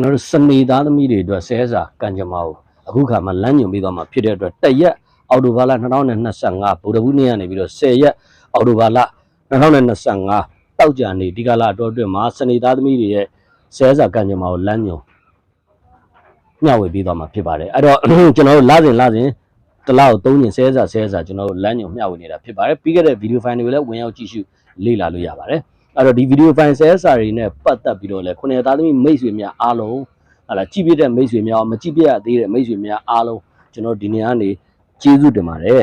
ကျွန်တော်တို့စနေသားသမီးတွေအတွက်ဆဲစာကံကြမ္မာကိုအခုခါမှလမ်းညွန်ပေးသွားမှာဖြစ်တဲ့အတွက်တရက်အော်တိုဘာလ2025ဗုဒ္ဓဘူးနေ့ကနေပြီးတော့10ရက်အော်တိုဘာလ2025တောက်ကြနေဒီကလာတော့အတွက်မှာစနေသားသမီးတွေရဲ့ဆဲစာကံကြမ္မာကိုလမ်းညွန်မျှဝေပေးသွားမှာဖြစ်ပါတယ်အဲ့တော့ကျွန်တော်တို့လာစဉ်လာစဉ်တစ်လောက်သုံးညင်ဆဲစာဆဲစာကျွန်တော်တို့လမ်းညွန်မျှဝေနေတာဖြစ်ပါတယ်ပြီးခဲ့တဲ့ဗီဒီယိုဖိုင်တွေကိုလည်းဝင်ရောက်ကြည့်ရှုလေ့လာလို့ရပါတယ် အဲ့တော့ဒီဗီဒီယိုဖိုင်ဆဲစာတွေနဲ့ပတ်သက်ပြီးတော့လည်းခုနှစ်သားသမီးမိတ်ဆွေများအားလုံးဟာလာကြည့်ပြတဲ့မိတ်ဆွေများမကြည့်ပြရသေးတဲ့မိတ်ဆွေများအားလုံးကျွန်တော်ဒီနေ့ကနေကျေးဇူးတင်ပါတယ်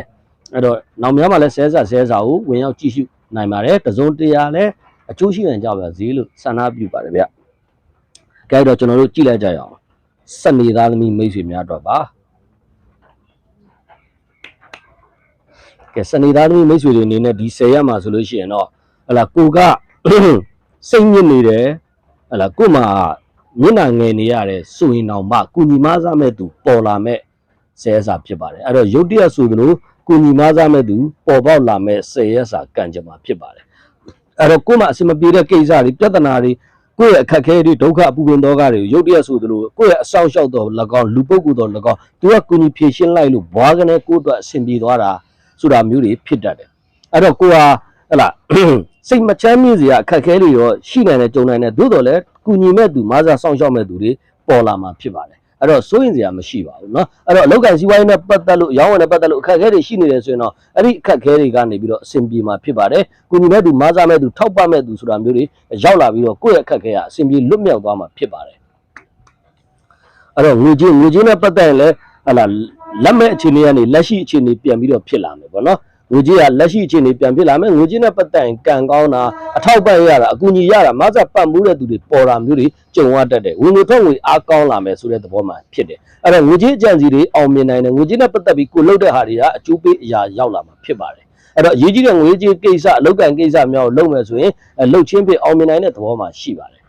အဲ့တော့နောက်များမှာလည်းဆဲစာဆဲစာကိုဝင်ရောက်ကြည့်ရှုနိုင်ပါတယ်တစုံတရာလည်းအကျိုးရှိနိုင်ကြပါစေလို့ဆန္ဒပြုပါတယ်ဗျကြိုက်တော့ကျွန်တော်တို့ကြည့်လိုက်ကြရအောင်စနေသားသမီးမိတ်ဆွေများတော့ပါကဲစနေသားသမီးမိတ်ဆွေတွေအနေနဲ့ဒီ10ရက်မှာဆိုလို့ရှိရင်တော့ဟလာကိုက စိတ်ညစ်နေတယ်ဟလာကို့မှာမျက်နှာငယ်နေရတယ်ဆိုရင်တော့မှကုညီမစားမဲ့သူပေါ်လာမဲ့ဆဲစာဖြစ်ပါတယ်အဲ့တော့ရုတ်တရက်ဆိုသလိုကုညီမစားမဲ့သူပေါ်ပေါက်လာမဲ့ဆဲရစာကံကြမ္မာဖြစ်ပါတယ်အဲ့တော့ကို့မှာအစမပြေတဲ့ကိစ္စတွေပြဿနာတွေကိုယ့်ရဲ့အခက်အခဲတွေဒုက္ခအပူပင်ဒုက္ခတွေကိုရုတ်တရက်ဆိုသလိုကိုယ့်ရဲ့အဆောင်ရှောက်တော်၎င်းလူပုဂ္ဂိုလ်တော်၎င်းသူကကုညီဖြည့်ရှင်းလိုက်လို့ဘွားကနေကိုယ့်အတွက်အဆင်ပြေသွားတာဆိုတာမျိုးတွေဖြစ်တတ်တယ်အဲ့တော့ကိုကဟလာ စိတ်မချမ်းမြေ့စရာအခက်အခဲတွေရောရှိနိုင်တယ်ကြုံနိုင်တယ်သို့တော်လည်းကုညီမဲ့သူမားစားဆောင်ရှောက်မဲ့သူတွေပေါ်လာမှာဖြစ်ပါတယ်အဲ့တော့စိုးရင်စရာမရှိပါဘူးเนาะအဲ့တော့အလောက်ကန်စီးပွားရေးနဲ့ပတ်သက်လို့ရောင်းဝယ်နဲ့ပတ်သက်လို့အခက်အခဲတွေရှိနေတယ်ဆိုရင်တော့အဲ့ဒီအခက်အခဲတွေကနေပြီးတော့အဆင်ပြေမှာဖြစ်ပါတယ်ကုညီမဲ့သူမားစားမဲ့သူထောက်ပံ့မဲ့သူဆိုတာမျိုးတွေရောက်လာပြီးတော့ကိုယ့်ရဲ့အခက်အခဲကအဆင်ပြေလွတ်မြောက်သွားမှာဖြစ်ပါတယ်အဲ့တော့ငွေချင်းငွေချင်းနဲ့ပတ်သက်ရင်လည်းဟလာလက်မဲ့အခြေအနေကနေလက်ရှိအခြေအနေပြန်ပြီးတော့ဖြစ်လာမယ်ပေါ့နော် ငွေကြီးကလက်ရှိအခြေအနေပြန်ဖြစ်လာမယ်ငွေကြီးနဲ့ပတ်သက်ရင်ကံကောင်းတာအထောက်ပံ့ရတာအကူအညီရတာမဆတ်ပတ်မှုတဲ့သူတွေပေါ်တာမျိုးတွေကြုံရတတ်တယ်ဝင်ငွေထွက်ငွေအားကောင်းလာမယ်ဆိုတဲ့သဘောမှဖြစ်တယ်အဲ့တော့ငွေကြီးအကြံစီတွေအောင်မြင်နိုင်တယ်ငွေကြီးနဲ့ပတ်သက်ပြီးကိုလှုပ်တဲ့ဟာတွေကအကျိုးပေးအရာရောက်လာမှာဖြစ်ပါတယ်အဲ့တော့အရေးကြီးတဲ့ငွေကြီးကိစ္စအလောက်ကန်ကိစ္စများကိုလုပ်မယ်ဆိုရင်အလုပ်ချင်းဖြစ်အောင်မြင်နိုင်တဲ့သဘောမှရှိပါတယ်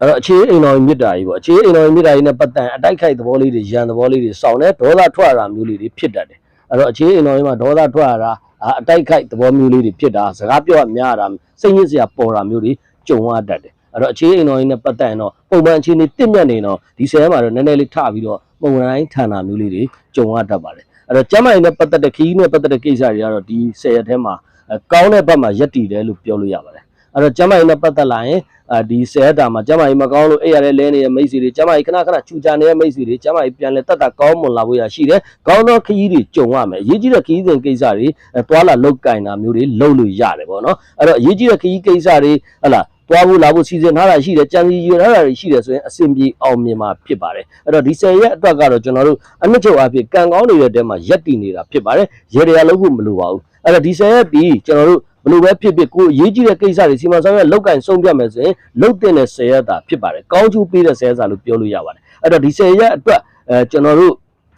အဲ့တော့အခြေအိမ်တော်မြစ်တာကြီးပေါ့အခြေအိမ်တော်မြစ်တာကြီးနဲ့ပတ်သက်ရင်အတိုက်ခိုက်သဘောလေးတွေရန်သဘောလေးတွေစောင်းတယ်ဒေါသထွက်ရတာမျိုးလေးတွေဖြစ်တတ်တယ် အဲ့တော့အခြေအိမ်တော်ကြီးမှာဒေါသထွက်ရတာအာအတိုက်ခိုက်သဘောမျိုးလေးတွေဖြစ်တာစကားပြောရများတာစိတ်ညစ်စရာပေါ်တာမျိုးတွေကြုံရတတ်တယ်အဲ့တော့အခြေအိမ်တော်ကြီးနဲ့ပတ်သက်ရင်တော့ပုံမှန်အခြေအနေတင့်မြတ်နေတော့ဒီဆယ်ရက်မှာတော့နည်းနည်းလေးထပြီးတော့ပုံမှန်တိုင်းဌာနမျိုးလေးတွေကြုံရတတ်ပါတယ်အဲ့တော့ကျမ်းမာရေးနဲ့ပတ်သက်တဲ့ခီးနဲ့ပတ်သက်တဲ့ကိစ္စတွေကတော့ဒီဆယ်ရက်ထဲမှာအဲကောင်းတဲ့ဘက်မှာရက်တည်တယ်လို့ပြောလို့ရပါတယ် အဲ့တော့ကျမ်းမာရေးနဲ့ပတ်သက်လာရင်အာဒီဆယ်ရက်တာမှာကျမ်းမာရေးမကောင်းလို့အဲ့ရတဲ့လဲနေတဲ့မိတ်ဆွေတွေကျမ်းမာရေးခဏခဏချူချနေတဲ့မိတ်ဆွေတွေကျမ်းမာရေးပြန်လဲတက်တာကောင်းမွန်လာဖို့ရရှိတယ်ကောင်းသောခရီးတွေကြုံရမယ်အရေးကြီးတဲ့ခရီးစဉ်ကိစ္စတွေအဲတွာလာလောက်ကင်တာမျိုးတွေလုပ်လို့ရတယ်ပေါ့နော်အဲ့တော့အရေးကြီးတဲ့ခရီးကိစ္စတွေဟလာတွားဖို့လာဖို့စီစဉ်ထားတာရှိတယ်ကြံစီယူထားတာတွေရှိတယ်ဆိုရင်အဆင်ပြေအောင်မြင်မှာဖြစ်ပါတယ်အဲ့တော့ဒီ10ရက်အတွက်ကတော့ကျွန်တော်တို့အနှစ်ချုပ်အဖြစ်ကံကောင်းနေတဲ့တဲမှာရက်တည်နေတာဖြစ်ပါတယ်ရေရရလုပ်ဖို့မလိုပါဘူးအဲ့တော့ဒီ10ရက်ပြီးကျွန်တော်တို့ ဘလို့ပဲဖြစ်ဖြစ်ကိုအရေးကြီးတဲ့ကိစ္စတွေစီမံဆောင်ရွက်လောက်ကင်ဆုံးဖြတ်မယ်ဆိုရင်လုပ်တဲ့10ရက်တာဖြစ်ပါတယ်ကောင်းကျိုးပေးတဲ့10ရက်စာလို့ပြောလို့ရပါတယ်အဲ့တော့ဒီ10ရက်အတွက်အဲကျွန်တော်တို့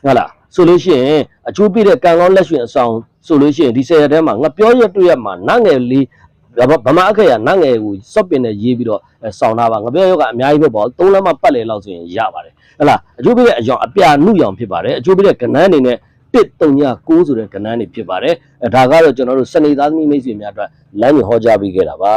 ဟုတ်လားဆိုလို့ရှိရင်အချိုးပြတဲ့ကံကောင်းလက်ရွှင်အဆောင်ဆိုလို့ရှိရင်ဒီဆယ်ရက်ထဲမှာငါပြောရက်တွေ့ရမှာနတ်ငယ်လေးဗမာအခက်ရနတ်ငယ်ကိုစော့ပင်နဲ့ရေးပြီးတော့အဲဆောင်းတာပါငါပြောရက်ကအများကြီးပဲပေါ့သုံးလမ်းမပတ်လေလောက်ဆိုရင်ရပါတယ်ဟုတ်လားအချိုးပြတဲ့အကြောင်းအပြာနုရောင်ဖြစ်ပါတယ်အချိုးပြတဲ့ကဏ္ဍအနေနဲ့ တစ်3ည9ဆိုတဲ့ကဏ္ဍနေဖြစ်ပါတယ်အဲဒါကတော့ကျွန်တော်တို့စနေသားသမီးမိတ်ဆွေများအတွက်လမ်းညွှန်ဟောကြားပေးခဲ့တာပါ